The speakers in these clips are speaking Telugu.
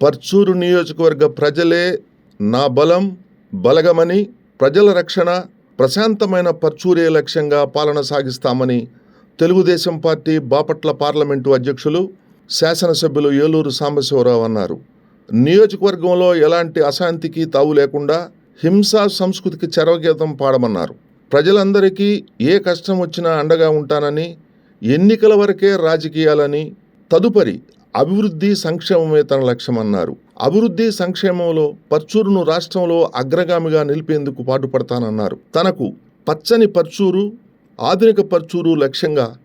పర్చూరు నియోజకవర్గ ప్రజలే నా బలం బలగమని ప్రజల రక్షణ ప్రశాంతమైన పర్చూరే లక్ష్యంగా పాలన సాగిస్తామని తెలుగుదేశం పార్టీ బాపట్ల పార్లమెంటు అధ్యక్షులు శాసనసభ్యులు ఏలూరు సాంబశివరావు అన్నారు. నియోజకవర్గంలో ఎలాంటి అశాంతికి తావు లేకుండా హింసా సంస్కృతికి చరవగీతం పాడమన్నారు. ప్రజలందరికీ ఏ కష్టం వచ్చినా అండగా ఉంటానని ఎన్నికల వరకే రాజకీయాలని తదుపరి అభివృద్ధి సంక్షేమమే తన లక్ష్యమన్నారు. అభివృద్ధి సంక్షేమంలో పర్చూరును రాష్ట్రంలో అగ్రగామిగా నిలిపేందుకు పాటుపడతానన్నారు. తనకు పచ్చని పర్చూరు ఆధునిక పర్చూరు లక్ష్యంగా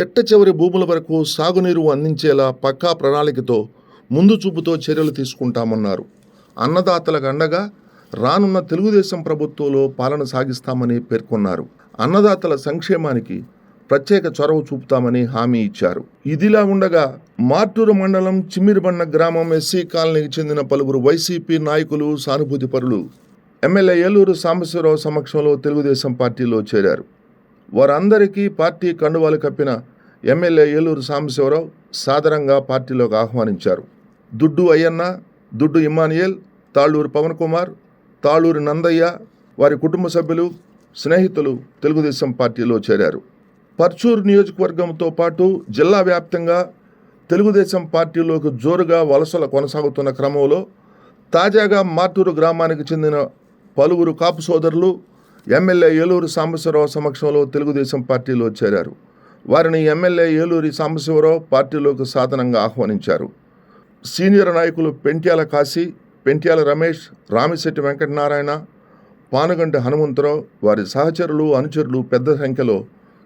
చెట్ట చివరి భూముల వరకు సాగునీరు అందించేలా పక్కా ప్రణాళికతో ముందు చూపుతో చర్యలు తీసుకుంటామన్నారు. అన్నదాతలకు అండగా రానున్న తెలుగుదేశం ప్రభుత్వంలో పాలన సాగిస్తామని పేర్కొన్నారు. అన్నదాతల సంక్షేమానికి ప్రత్యేక చొరవ చూపుతామని హామీ ఇచ్చారు. ఇదిలా ఉండగా మార్టూరు మండలం చిమ్మిరిబండ గ్రామం ఎస్సీ కాలనీకి చెందిన పలువురు వైసీపీ నాయకులు సానుభూతి పరులు ఎమ్మెల్యే ఏలూరు సాంబశివరావు సమక్షంలో తెలుగుదేశం పార్టీలో చేరారు. వారందరికీ పార్టీ కండువాలు కప్పిన ఎమ్మెల్యే ఏలూరు సాంబశివరావు సాదరంగా పార్టీలోకి ఆహ్వానించారు. దుడ్డు అయ్యన్న దుడ్డు ఇమానియల్ తాళ్ళూరు పవన్ కుమార్ తాళూరు నందయ్య వారి కుటుంబ సభ్యులు స్నేహితులు తెలుగుదేశం పార్టీలో చేరారు. పర్చూర్ నియోజకవర్గంతో పాటు జిల్లా వ్యాప్తంగా తెలుగుదేశం పార్టీలోకి జోరుగా వలసలు కొనసాగుతున్న క్రమంలో తాజాగా మార్టూరు గ్రామానికి చెందిన పలువురు కాపు సోదరులు ఎమ్మెల్యే ఏలూరు సాంబశివరావు సమక్షంలో తెలుగుదేశం పార్టీలో చేరారు. వారిని ఎమ్మెల్యే ఏలూరి సాంబశివరావు పార్టీలోకి సాధనంగా ఆహ్వానించారు. సీనియర్ నాయకులు పెంట్యాల కాశీ పెంట్యాల రమేష్ రామిశెట్టి వెంకటనారాయణ పానుగంటి హనుమంతరావు వారి సహచరులు అనుచరులు పెద్ద సంఖ్యలో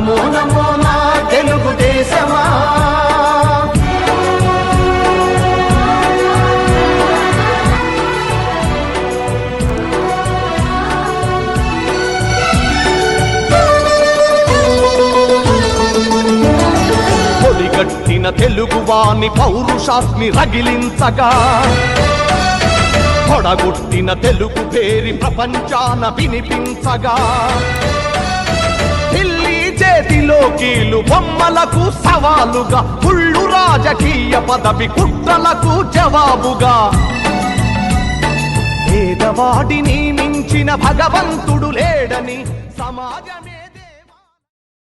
నమో నమో నా తెలుగుదేశమా పొడిగట్టిన తెలుగువాని పౌరుషాస్మి రగిలించగా. పొడగొట్టిన తెలుగు పేరి ప్రపంచాన వినిపించగా. కీలు బొమ్మలకు సవాలుగా కుళ్ళు రాజకీయ పదవి కుట్రలకు జవాబుగా. పేదవాడిని మించిన భగవంతుడు లేడని సమాజమే